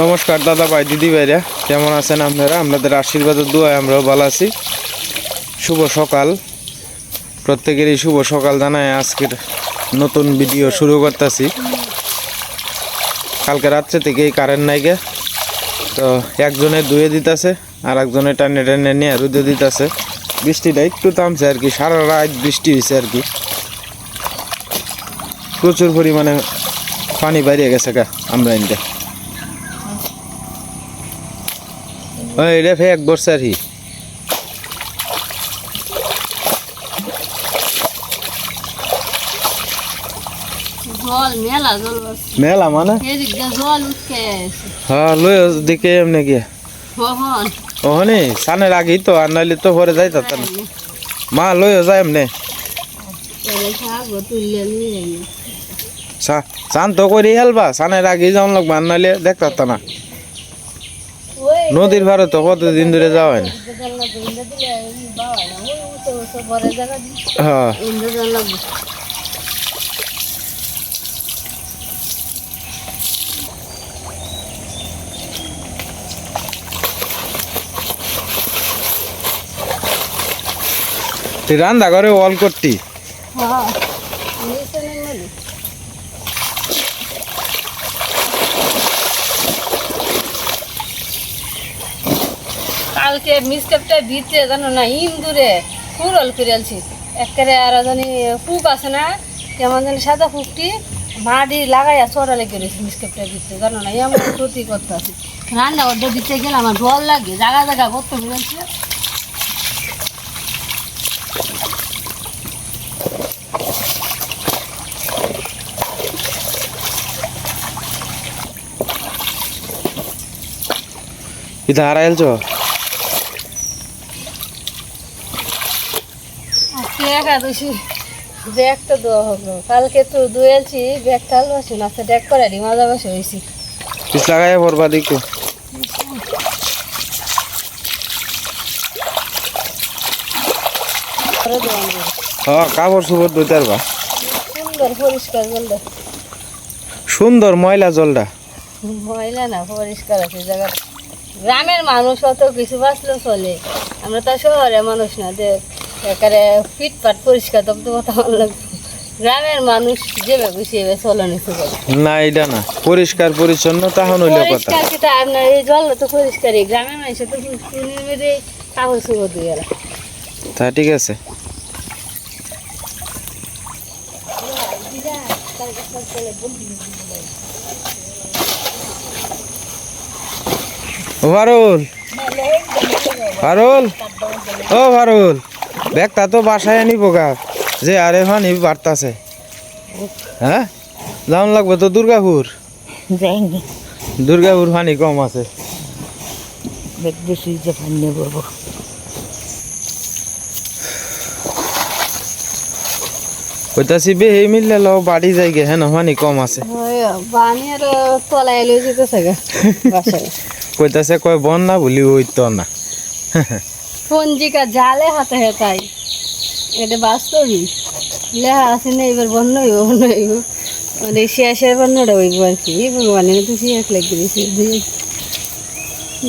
নমস্কার দাদা ভাই, দিদি ভাইরা, কেমন আছেন আপনারা? আপনাদের আশীর্বাদের দোয়ায় আমরাও ভালো আছি। শুভ সকাল। প্রত্যেকেরই শুভ সকাল জানায় আজকের নতুন ভিডিও শুরু করতেছি। কালকে রাত্রে থেকেই কারেন্ট নাই গে। তো একজনে ধুয়ে দিতেছে, আর একজনে টানে টানে নিয়ে রুদে দিতেছে। বৃষ্টিটা একটু থামছে আর কি, সারা রাত বৃষ্টি হয়েছে আর কি। প্রচুর পরিমাণে পানি বাইরে গেছে গা, আমরা ইনকা ওই এটা ফেক বর্ষা আর কি। মেলা মানে? হ্যাঁ লই দিকে এমনি গিয়ে। ওহনি। সানের আগেই তো আর নাইলে তো পরে যাইতা না। মা লই যায় এমনি। যাই তো করে হেলবা সানের আগেই যাওয়ান লাগবে আর নাইলে দেখতা না। নদীর ভাড়া তো কতদিন ধরে যাওয়া হয় হ্যাঁ। রান্না করে অল করতি? হ্যাঁ নিচে নেমে কালকে মিসকেপটা ভিতরে জানো না, ইন্দুরে ফুরল ফিরেলছি একেবারে আর জানি ফুক আছে না, কেমন জানি সাদা ফুকটি মাটি লাগাইয়া চড়ালে গেছি মিসকেপটা ভিতরে জানো না, এমন ক্ষতি করতে আছে। রান্না অর্ডার দিতে গেলে আমার ডর লাগে জায়গা জায়গা করতে ফিরেছে ইধা হারাইল আজকে একাদশী ব্যাগটা দেওয়া হলো কালকে তো দুয়েছি ব্যাগ কাল বসে না আচ্ছা ডেক করে দিই মাজা বসে হয়েছি লাগাই পড়বা দেখো। হ্যাঁ কাপড় সুপড় ধুতে পারবা। সুন্দর পরিষ্কার জলটা। সুন্দর ময়লা জলটা। ময়লা না পরিষ্কার আছে জায়গা গ্রামের মানুষ অত কিছু বাঁচলেও চলে। আমরা তো শহরে মানুষ না যে একারে ফিটফাট পরিষ্কার তবে তো কথা ভালো লাগবে। গ্রামের মানুষ যেভাবে এভাবে চলে নিতে পারে না এটা না। পরিষ্কার পরিচ্ছন্ন তাহন হইলে কথা। পরিষ্কার তা আপনার এই জল তো পরিষ্কারই। গ্রামের মানুষের তো কাগজ সুগো দিয়ে তা ঠিক আছে। ভারুল। ভারুল? ও ভারুল। ব্যাগটা তো বাসায় আনিব গা। যে আরে ফানি বাড়তাছে। হ্যাঁ? যাওন লাগবে তো দুর্গাপুর। দুর্গাপুর ফানি কম আছে। কইতাছি বে হে মিললে লো বাড়ি যাই গে হ্যাঁ কম আছে। কইতাছে কয় বন না বলি ওই তো না। পঞ্জিকা জালে হাতে হেতাই এটা বাস্তবই। লেহা আছে না এবার বন্ধ হইব বন্ধ হইব। মানে শেষের বন্ধটা হইব আর কি। ভগবান তো শেষ লাগিয়ে দিয়েছি দিয়ে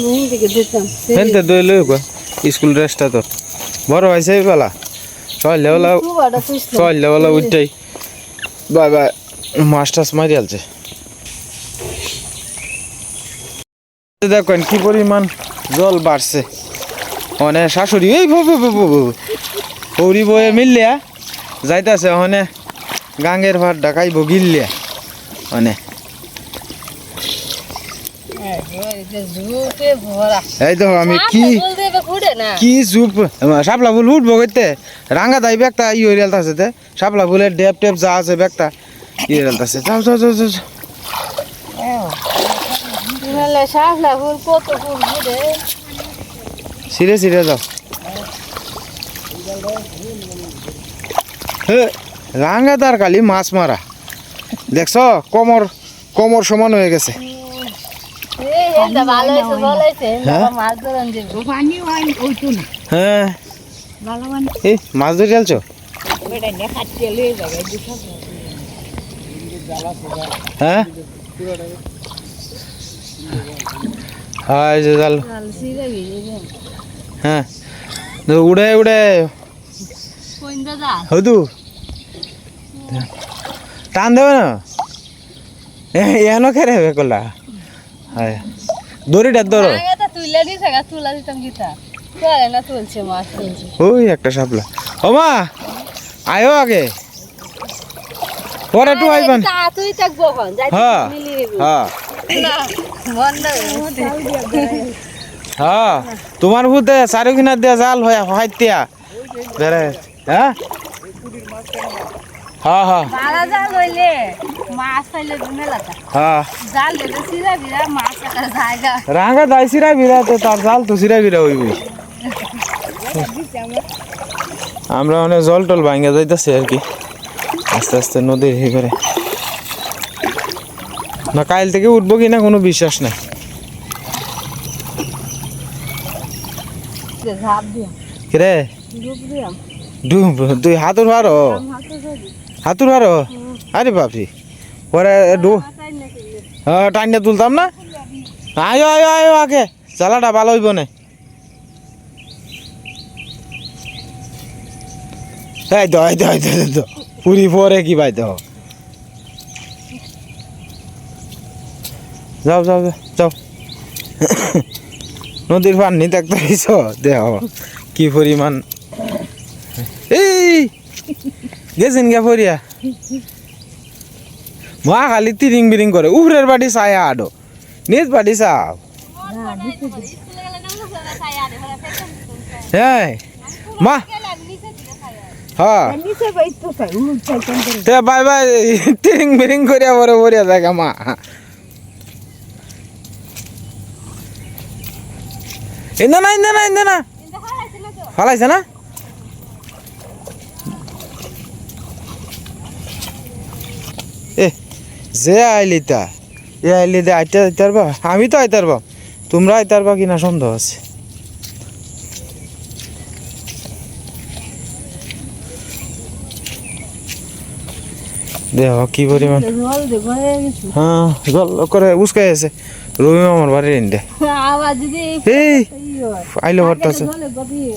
মহিন থেকে দিতাম হেনতে দই লই স্কুল ড্রেসটা তো। বড় হয়েছে বেলা। ছয় সুস্থ ছয় লেওলা উঠটাই বাই বাই। মাস্টার্স মারি আলছে। দেখেন কি পরিমাণ জল বাড়ছে। মানে শাশুড়ি এই হৌরি বয়ে মিললিয়া যাইতাছে ওখানে গাঙ্গের ভাত ডাকাইব গিললিয়া মানে এই আমি কি সাপলা ফুল উঠবো কইতে রাঙ্গা তাই ব্যাগটা ই হয়ে আছে তে সাপলা ফুলের ডেপ টেপ যা আছে ব্যাগটা ই হয়ে আছে যাও যাও যাও যাও যাও। ফুল কত ফুল সিরে সিরে যাও। হে রাঙ্গা তার কালি মাছ মারা। দেখছ, কমর কমর সমান হয়ে গেছে। হ্যাঁ? হয়। এই, মাছ ধরে আলছো হ্যাঁ? হ্যাঁ জাল। হ্যাঁ। তো দেবে না? এনো খেরে হবে কলা হ্যাঁ। দড়িটা ধরো। আগে তো তুইলে দিছে গা তুলা দিতাম গীতা। তোলে না তুলছে মাছ তুলছে। ওই একটা সাপলা ও মা আয়ো আগে। পরে একটু আইবেন। তা তুই থাকব এখন যাই হ্যাঁ হ্যাঁ। বন্ধ হ্যাঁ তোমার ভূতে চারিখানা দিয়া জাল হয় হাইতিয়া হ্যাঁ হ্যাঁ হ্যাঁ জাল হইলে মাছ পাইলে মেলাটা হ্যাঁ জাল দিলে সিরা বিরা মাছ জায়গা রাঙা দাই সিরা বিরা তো তার জাল তো সিরা বিরা হইবই আমরা মানে জল টল ভাঙ্গা যাইতেছি আর কি। আস্তে আস্তে নদীর হে করে। না কাল থেকে উঠবো কিনা কোনো বিশ্বাস নাই ঝাপ দিয়া কিরে? ডুব তুই হাতুর হারো হাতুর হারো আরে বাপরি। ডু হ্যাঁ টাইনে তুলতাম না? আয়ো আয়ো আয়ো আগে। চালাটা ভালো হইব না। এই তো এই তো এই তো পুরি পরে কি পাই তো যাও যাও যাও, যাও। নদীর পানি দেখতে পাইছ দেহ কি পরিমাণ। এই, গেছেন গে ফরিয়া মা খালি তিরিং বিরিং করে, উপরের বাড়ি ছায়া আডো নিজ বাড়ি চাও। হ্যাঁ মা। হ্যাঁ। বাই বাই, তিরিং বিরিং করিয়া বড় বড়িয়া দেখা মা। ইন্দা না ইন্দা না ইন্দা না ফালাইছে না? এ যে আইলি তা এ আইলি দে আইতে আইতে পারবা আমি তো আইতে পারবা তোমরা আইতে পারবা কিনা সন্দেহ আছে। দেহ কি পরিমাণ হ্যাঁ জল করে উস্কাই আছে রবি মামার এই এই আইলো জলে গপিয়ে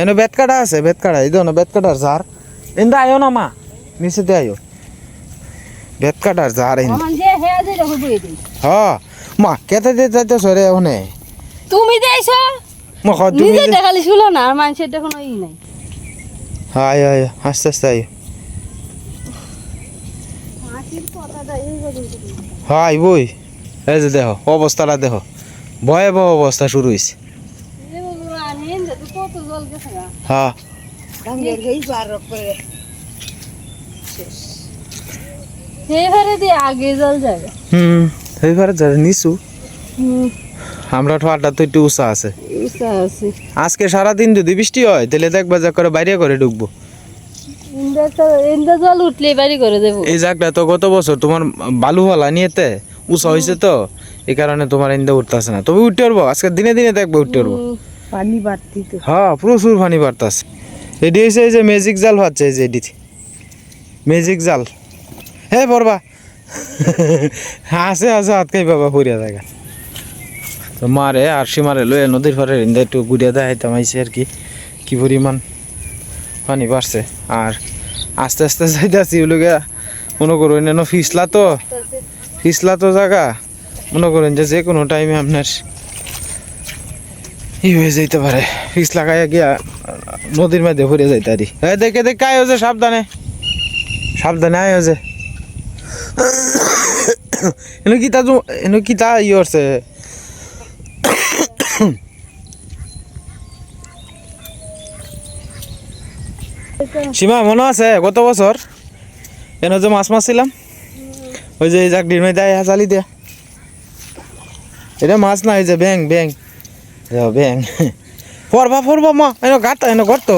এনে বেত কাটা আছে বেত কাটা এই দেখো না বেত কাটার জার ইন্দা আয়ো না মা নিচেতে আয়ো বেত কাটার জার দেখো বই হ্যাঁ মা কেতে দিয়ে যাইতে সরে ওনে? তুমি দেইছো মা তুমি দেখালি শুলো না আর মানুষের দেখুন ই নাই। হ্যাঁ আয়ো আস্তে আস্তে আয়ো হ্যাঁ আইবই। এই যে দেখো অবস্থাটা দেখো। ভয়াবহ অবস্থা শুরু হয়েছে হ্যাঁ। আমরা তো একটু উষা আছে। আজকে সারাদিন যদি বৃষ্টি হয় তাহলে দেখবা যা করে বাইরে করে ঢুকবো। এই জায়গাটা তো গত বছর তোমার বালু হলা নিয়েতে উঁচা হয়েছে তো এই কারণে তোমার ইন্দা উঠতেছে না। তবে উঠতে পারব আজকে দিনে দিনে দেখবে উঠতে পারব। পানি বাড়তি হ্যাঁ প্রচুর পানি বাড়তাছে। এটি হয়েছে এই যে ম্যাজিক জাল হচ্ছে এই যে এটি ম্যাজিক জাল। হাত খাই বাবা ফুরিয়া জায়গা তো মারে আর সীমারে লয়ে নদীর ইন্দা একটু ঘুরিয়া দেখাইতাম আইসি আর কি। কি পরিমাণ পানি বাড়ছে। আর আস্তে আস্তে যাইতেছি ওগুলোকে মনে করো অন্যান্য ফিসলা তো ফিসলা তো জায়গা। মনে করেন যে যে কোনো টাইমে আপনার ই হয়ে যাইতে পারে। ফিস লাগাইয়া গিয়া নদীর মধ্যে ভরে যাইতে পারি। এই দেখে দেখে আয় যে সাবধানে। সাবধানে আয় হয়েছে এনে কি তা এনে কি তা ই করছে? সীমা, মনে আছে? গত বছর এনে যে মাছ মারছিলাম, ওই যে জাকডির মধ্যে আয়া চালি দিয়া এটা মাছ না, এই যে ব্যাং ব্যাং ব্যাং পড়বা পড়বা মা, এনে গাত এনে গর্ত।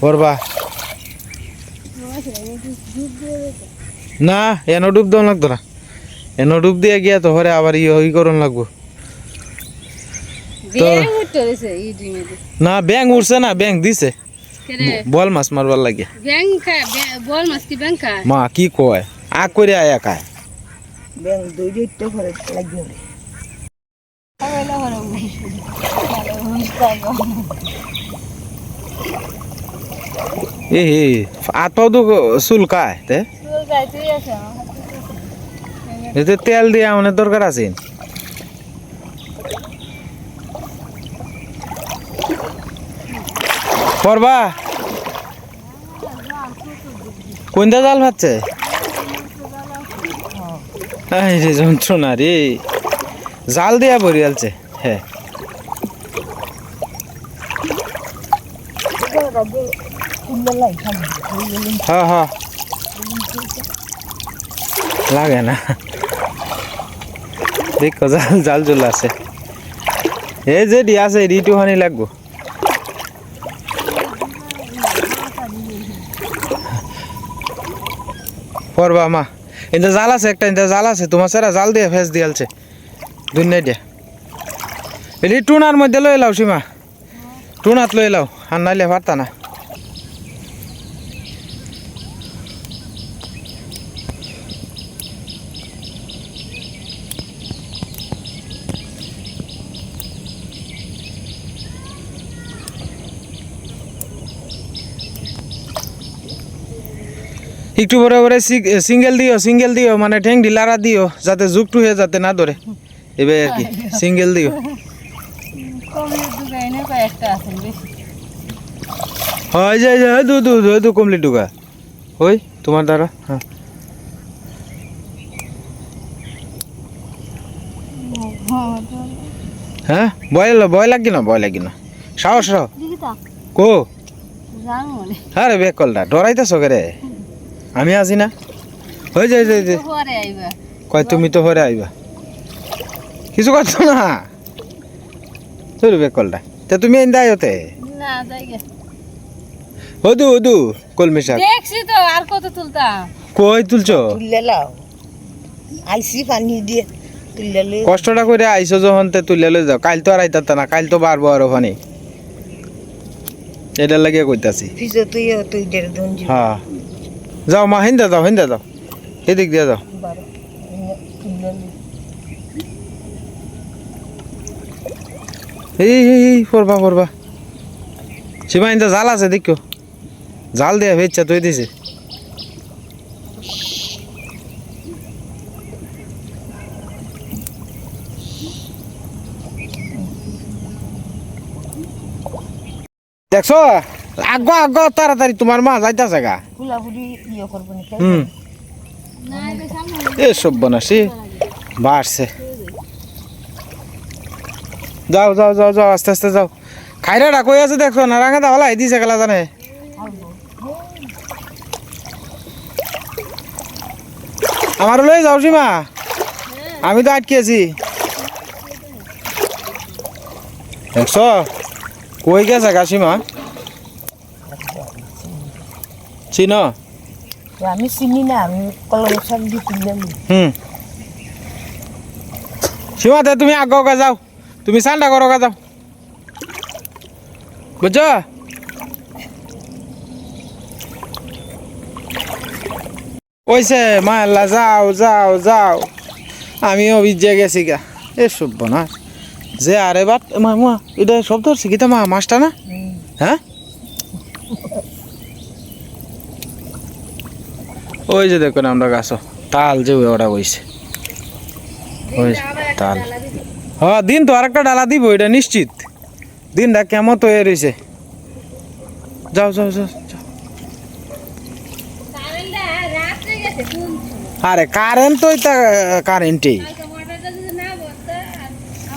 পড়বা না, এনে ডুব দেওয়া লাগতো না। এনে ডুব দিয়ে গিয়া তো হরে আবার ইয়ে করন লাগবো ব্যাং উঠতে রয়েছে এই ডিমে না ব্যাং উঠছে না ব্যাং দিছে। বল মাছ মারবার লাগে। ব্যাং খায় বল মাছ কি ব্যাং খায়? মা কি কয়? আগ করে আয়া খায়। ব্যাং তো করে এ হে পাও তো তে। গাইতেই আছে। এতে তেল দিয়ে আমাদের দরকার আছে। করবা? কোনটা জাল ভাবছে যন্ত্রণা রে। জাল দিয়া ভরি আলছে। হ্যাঁ। হ্যাঁ হ্যাঁ। লাগে না। দেখো জাল জাল চলে আছে এই যে ডি আছে রিটু হানি লাগবো। পরবা মা এটা জাল আছে, একটা এটা জাল আছে, তোমার সারা জাল দিয়ে ফেস দিয়েছে দুনিয়া দিয়ে। এটি টুনার মধ্যে লয়ে লাও সীমা। টুনাত লয়ে লাও, আর নাইলে পারতা না। একটু পরে পরে সিঙ্গেল দিও সিঙ্গেল দিও মানে ঠেং ঢিলারা দিও যাতে যুগটু হয়ে যাতে না ধরে। এবার আর কি সিঙ্গেল দিও। হয় যায় যায় দু দু দু দু কমপ্লিট ঢুকা। ওই তোমার দ্বারা হ্যাঁ। হ্যাঁ ভয় লাগি না ভয় লাগি না। সাহস কো? হ্যাঁ রে বেক কলটা ডরাইতেছ রে আমি আছি না? হয়ে যায় যায় যায়। কয় তুমি তো হরে আইবা। কিছু করছ না? তোর বেক কলটা। তা তুমি এনে দায় হতে যাই হদু হদু কলমি শাক। দেখছি তো আর কত তুলতাম। কই তুলছো? তুললে লাও। আইসি পানি দিয়ে তুললে কষ্টটা করে আইসো যখন তে তুলে লই যাও। কাল তো আর আইতাত না কাল তো বারবো আরও ফানি এটা লাগিয়ে কইতাছি। ফিসে তুই তুই দের দন হ্যাঁ। যাও মা, হিন্দা যাও হিন্দা যাও এদিক দিয়ে লই এই পড়বা পড়বা। সীমা ইন্দা জাল আছে, দেখো। জাল দিয়ে ভেচ্ছা তুই দিছে। দেখছ? আগ আগ তাড়াতাড়ি তোমার মা যাইতাছে গা। ইয়ে হুম। না এ সব বনাসি বাড়ছে যাও যাও যাও যাও আস্তে আস্তে যাও। খাইরাটা কই আছে দেখছ না রাঙা দাওয়ালা দিছে গেলা জানে। আমার লই যাও সীমা। আমি তো আটকে আছি। দেখছ? কই গেছে কাশিমা চিন আমি চিনি না আমি কলম শাক দিয়ে তুললে লই হুম সীমাতে তুমি আগে যাও তুমি চান্দা করো যাও বুঝছ ওইসে মাল্লা যাও যাও যাও আমিও ভিজে গেছি গা এ সব না যে আরে বাট মা এটা সব ধরছি কি মা মাছটা না হ্যাঁ ওই যে দেখুন আমরা গাছ তাল যে ওটা বইছে। ওই তাল। হ্যাঁ দিন তো আরেকটা ডালা দিব, এটা নিশ্চিত। দিনটা কেমন তো এ রয়েছে যাও যাও যাও আরে কারেন্ট তো এটা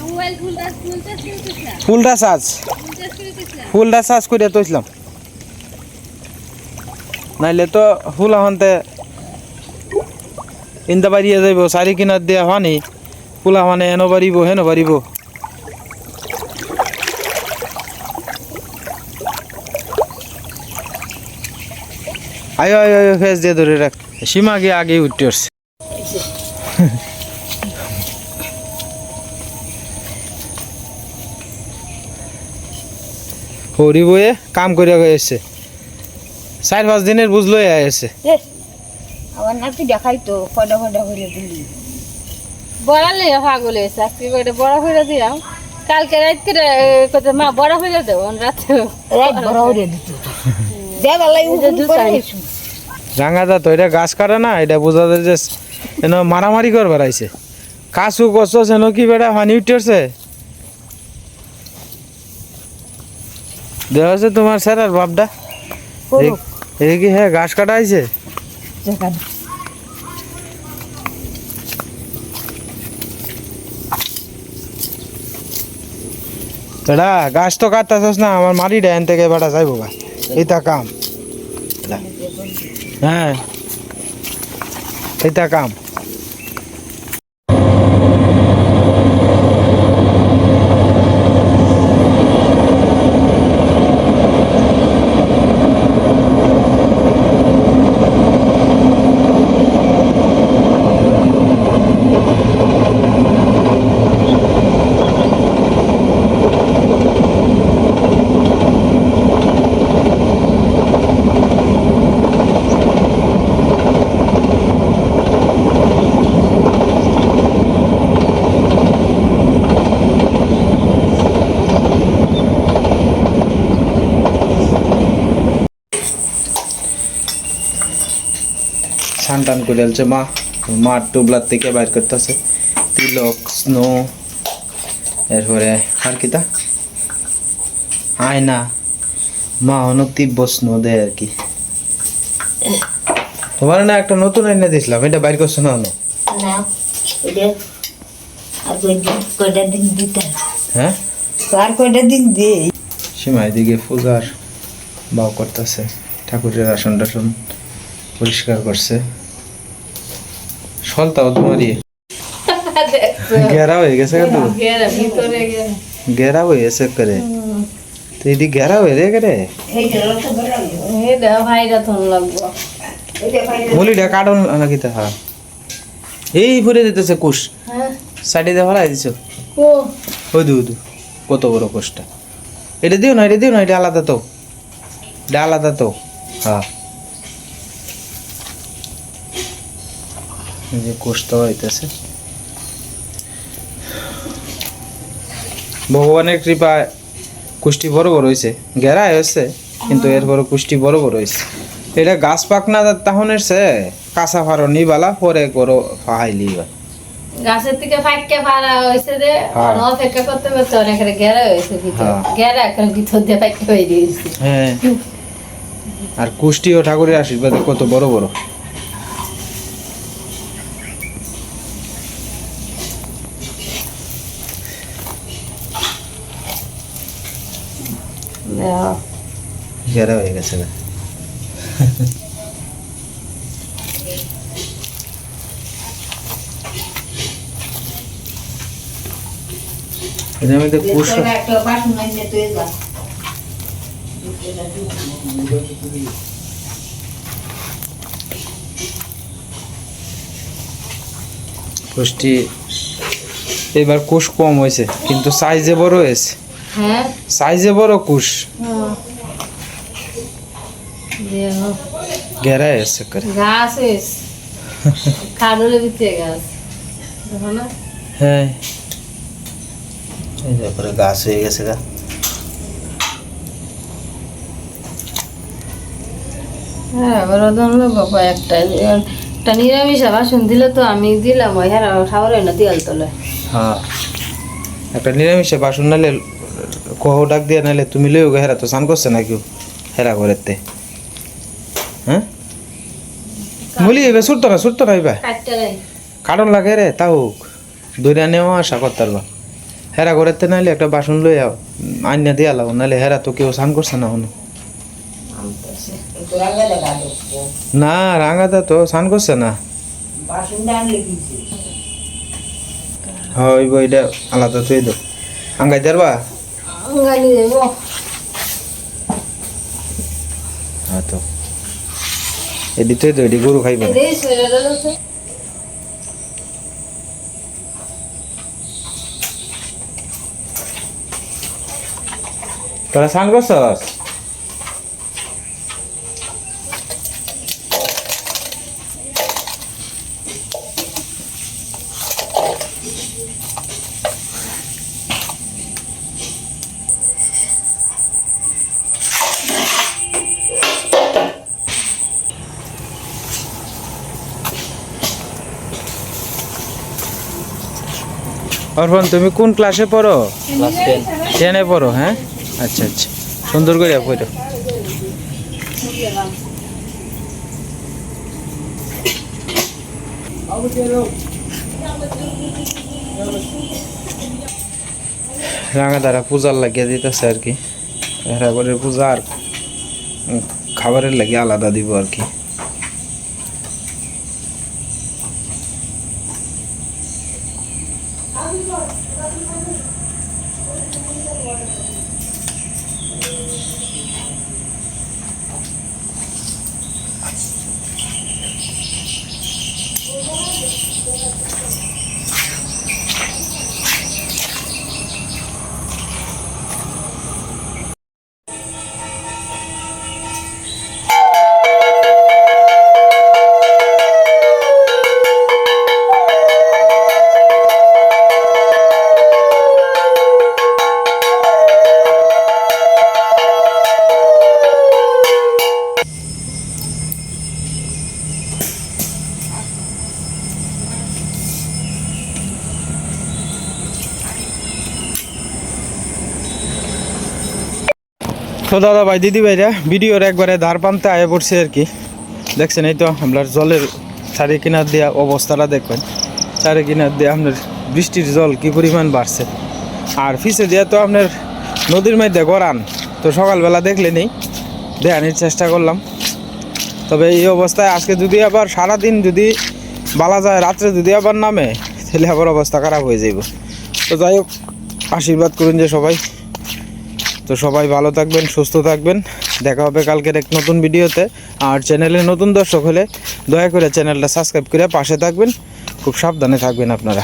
মোবাইল ফুলটা না ফুলটা চার্জ করে তৈছিলাম নাইলে তো ফুল হনতে ইন্দা বাড়িয়ে যাইব চারি কিনার দিয়া হওয়ানি। ফুলা মানে এনো বাড়িব, হেনো বাড়িব। আয়ো আয়ো আয়ো, ফেস দিয়ে ধরে রাখ। সীমা গিয়ে আগে উঠতে আসছে হরি বয়ে কাম করে এসছে চার পাঁচ দিনের বুঝলো এসছে আমার নাতি দেখাই তো ফডা ফডা করে দিলি। বড়ালে পাগল হয়েছে আজকে কয়টা বড়া হয়ে দিলাম। কালকে রাত্রে কত মা বড়া হয়ে দেবো রাত্রে রাত। বড় হয়ে দিত। যে দু চাই। রাঙাদা তো এটা গাছ কাটা না এটা বোঝা যায় যে এন মারামারি করবার আইছে। কাসু কষ্ট সেন কি বেটা পানি উঠছে দেওয়া তোমার স্যার আর বাপডা। করুক। এই কি হ্যাঁ ঘাস কাটা আইছে? যেখানে বেটা গাছ তো কাটতেছস না আমার মাটিটা এন থেকে বেটা যাইবো গা এইটা কাম বেটা। হ্যাঁ এইটা কাম টান করে আলছে মা। মা টুবলার থেকে বাইর করতেছে। তিলক স্নো এরপরে আর কিতা আয়না। মা অনেক তীব্র স্নো দেয় আর কি। তোমার না একটা নতুন আয়না দিছিলাম এটা বাইর করছ না হ্যাঁ? আর কয়টা দিন দে সীমা এদিকে পূজার বাও করতেছে ঠাকুরের আসন টাসন পরিষ্কার করছে। সলতাও তোমারই ঘেরা হয়ে গেছে গেরা গেরা হয়ে গেছে করে তো এটি ঘেরা হয়ে রে করে মুলিটা কাটন নাকি তা হ্যাঁ। এই ভরে দিতেছে কুশ। হ্যাঁ। সাইডে দিয়ে ফেলাই দিছ? ওই দু দু। কত বড় কুশটা। এটা দিও না এটা দিও না এটা আলাদা তো। এটা আলাদা তো। হ্যাঁ। এই যে কুশটা হইতেছে। ভগবানের কৃপায় কুষ্টি বড় বড় হয়েছে ঘেরা হয়েছে কিন্তু এরপর কুষ্টি বড় বড় হয়েছে এটা গাছ পাক না তখন এসছে কাঁচা ফারো নিবালা পরে করো ফাহাইলি বা গাছের থেকে ফাঁককে পারা হয়েছে যে হ্যাঁ। অপেক্ষা করতে করতে অনেক ঘেরা হয়েছে ভিতর। হ্যাঁ। ভিতর দিয়ে হয়ে হ্যাঁ। আর কুষ্টি ও ঠাকুরের আশীর্বাদে কত বড় বড়। ঘেরা হয়ে গেছে। এটার মধ্যে কুষ্টি এবার কুশ কম হয়েছে কিন্তু সাইজে বড় হয়েছে। হ্যাঁ। সাইজে বড় কুশ। ঘেরা হয়েছে করে। গাছ হয়েছে খাডলের ভিতরে গাছ। হ্যাঁ। এই যে পরে গাছ হয়ে গেছে গা। হ্যাঁ এবার ধরলো বাবা একটা একটা নিরামিষ বাসন দিলে তো আমি দিলাম ওই হ্যাঁ খাবার না দিয়াল তলে হ্যাঁ। একটা নিরামিষে বাসন নালে কহ ডাক দিয়ে নালে তুমি লইও গো হেরা তো স্নান করছে না কেউ হেরা ঘরেতে হ্যাঁ? মুলি এবার ছুটতো না ছুটতো না এবার। কারণ লাগে রে তাও দৈরা নেওয়া আশা করতে পারবা হেরা ঘরেতে নাইলে একটা বাসন লই আও আইনা দিয়ে আলাও নাহলে হেরা তো কেউ স্নান করছে না হনো না রাঙাদা তো স্নান করছে না। হয় ওই বইটা আলাদা তুই দো। আঙ্গাই দেরবা গালি দেবো হ্যাঁ তো তুই দো এডি গরু খাইবে তোরা স্নান করছস অর্পণ তুমি কোন ক্লাসে পড়ো? টেনে পড়ো হ্যাঁ? আচ্ছা আচ্ছা। সুন্দর করে পড়ো রাঙা দ্বারা পূজার লাগিয়ে দিতেছে আর কি। এরা করে পূজা আর খাবারের লাগে আলাদা দিব আর কি। তো দাদা ভাই, দিদি ভাইরা, ভিডিওর একবারে ধার পান্তে আয়ে পড়ছে আর কি। দেখছেন, এই তো আপনার জলের চারি কিনার দিয়ে অবস্থাটা দেখবেন চারি কিনার দিয়ে আপনার বৃষ্টির জল কি পরিমাণ বাড়ছে। আর ফিসে দিয়ে তো আপনার নদীর মধ্যে গড়ান, তো সকালবেলা দেখলে নেই দেখানোর চেষ্টা করলাম। তবে এই অবস্থায় আজকে যদি আবার সারাদিন যদি বালা যায়, রাত্রে যদি আবার নামে, তাহলে আবার অবস্থা খারাপ হয়ে যাইব। তো যাই হোক, আশীর্বাদ করুন যে সবাই। তো সবাই ভালো থাকবেন, সুস্থ থাকবেন। দেখা হবে কালকের এক নতুন ভিডিওতে। আর চ্যানেলে নতুন দর্শক হলে দয়া করে চ্যানেলটা সাবস্ক্রাইব করে পাশে থাকবেন। খুব সাবধানে থাকবেন আপনারা।